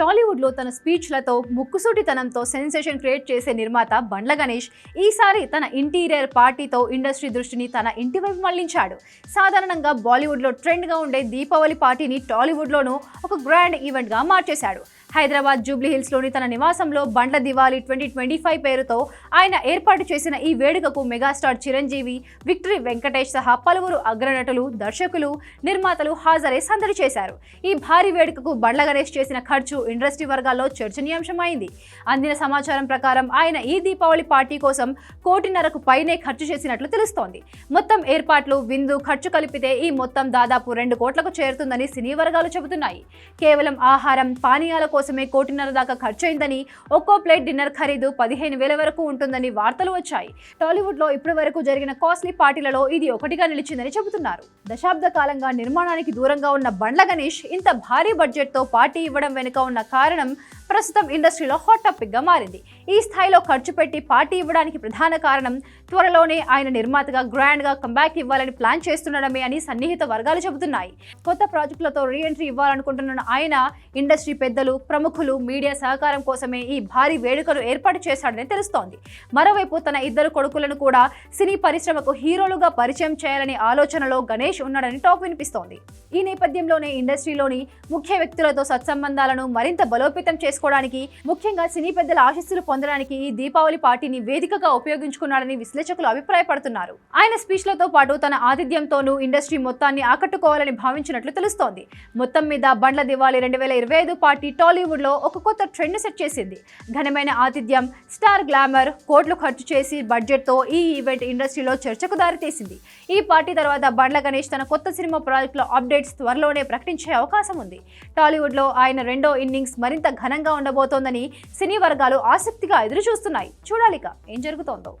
టాలీవుడ్లో తన స్పీచ్లతో ముక్కుసూటితనంతో sensation create చేసే నిర్మాత బండ్ల గణేష్ ఈసారి తన ఇంటీరియర్ పార్టీతో ఇండస్ట్రీ దృష్టిని తన ఇంటి వైపు మళ్ళించాడు. సాధారణంగా బాలీవుడ్లో ట్రెండ్గా ఉండే దీపావళి పార్టీని టాలీవుడ్లోనూ ఒక గ్రాండ్ ఈవెంట్గా మార్చేశాడు. హైదరాబాద్ జూబ్లీ హిల్స్లోని తన నివాసంలో Bandla Diwali twenty twenty five పేరుతో ఆయన ఏర్పాటు చేసిన ఈ వేడుకకు మెగాస్టార్ చిరంజీవి విక్టరీ వెంకటేష్ సహా పలువురు అగ్రనటులు దర్శకులు నిర్మాతలు హాజరై సందడి చేశారు. ఈ భారీ వేడుకకు బండ్ల గణేష్ చేసిన ఖర్చు ఇండస్ట్రీ వర్గాల్లో చర్చనీయాంశమైంది. అందిన సమాచారం ప్రకారం ఆయన ఈ దీపావళి పార్టీ కోసం కోటిన్నరకు పైనే ఖర్చు చేసినట్లు తెలుస్తోంది. మొత్తం ఏర్పాట్లు విందు ఖర్చు కలిపితే ఈ మొత్తం దాదాపు రెండు కోట్లకు చేరుతుందని సినీ వర్గాలు చెబుతున్నాయి. కేవలం ఆహారం పానీయాల కోసం కోసమే కోటిన్నర దాకా ఖర్చయిందని ఒక్కో ప్లేట్ డిన్నర్ ఖరీదు పదిహేను వేల వరకు ఉంటుందని వార్తలు వచ్చాయి. టాలీవుడ్లో ఇప్పటి వరకు జరిగిన కాస్ట్లీ పార్టీలలో ఇది ఒకటిగా నిలిచిందని చెబుతున్నారు. దశాబ్ద కాలంగా నిర్మాణానికి దూరంగా ఉన్న బండ్ల గణేష్ ఇంత భారీ బడ్జెట్తో పార్టీ ఇవ్వడం వెనుక ఉన్న కారణం ప్రస్తుతం ఇండస్ట్రీలో హాట్ టాపిక్గా మారింది. ఈ స్థాయిలో ఖర్చు పెట్టి పార్టీ ఇవ్వడానికి ప్రధాన కారణం త్వరలోనే ఆయన నిర్మాతగా గ్రాండ్గా కంబ్యాక్ ఇవ్వాలని ప్లాన్ చేస్తుండడమే అని సన్నిహిత వర్గాలు చెబుతున్నాయి. కొత్త ప్రాజెక్టులతో రీఎంట్రీ ఇవ్వాలనుకుంటున్న ఆయన ఇండస్ట్రీ పెద్దలు ప్రముఖులు మీడియా సహకారం కోసమే ఈ భారీ వేడుకలు ఏర్పాటు చేశాడని తెలుస్తోంది. మరోవైపు తన ఇద్దరు కొడుకులను కూడా సినీ పరిశ్రమకు హీరోలుగా పరిచయం చేయాలనే ఆలోచనలో గణేష్ ఉన్నాడని టాక్ వినిపిస్తోంది. ఈ నేపథ్యంలోనే ఇండస్ట్రీలోని ముఖ్య వ్యక్తులతో సత్సంబంధాలను మరింత బలోపేతం చేసుకోవడానికి ముఖ్యంగా సినీ పెద్దల ఆశీస్సులు పొందడానికి ఈ దీపావళి పార్టీని వేదికగా ఉపయోగించుకున్నాడని విశ్లేషకులు అభిప్రాయపడుతున్నారు. ఆయన స్పీచ్లతో పాటు తన ఆతిథ్యంతోనూ ఇండస్ట్రీ మొత్తాన్ని ఆకట్టుకోవాలని భావించినట్లు తెలుస్తోంది. మొత్తం మీద బండ్ల దివాళి రెండు వేల ఇరవై ఐదు పార్టీ టాల్ లో ఒక కొత్త ట్రెండ్ సెట్ చేసింది. ఘనమైన ఆతిథ్యం స్టార్ గ్లామర్ కోట్లు ఖర్చు చేసి బడ్జెట్తో ఈ ఈవెంట్ ఇండస్ట్రీలో చర్చకు దారితీసింది. ఈ పార్టీ తర్వాత బండ్ల గణేష్ తన కొత్త సినిమా ప్రాజెక్టులో అప్డేట్స్ త్వరలోనే ప్రకటించే అవకాశం ఉంది. టాలీవుడ్లో ఆయన రెండో ఇన్నింగ్స్ మరింత ఘనంగా ఉండబోతోందని సినీ వర్గాలు ఆసక్తిగా ఎదురు చూస్తున్నాయి చూడాలిక ఏం జరుగుతోందో.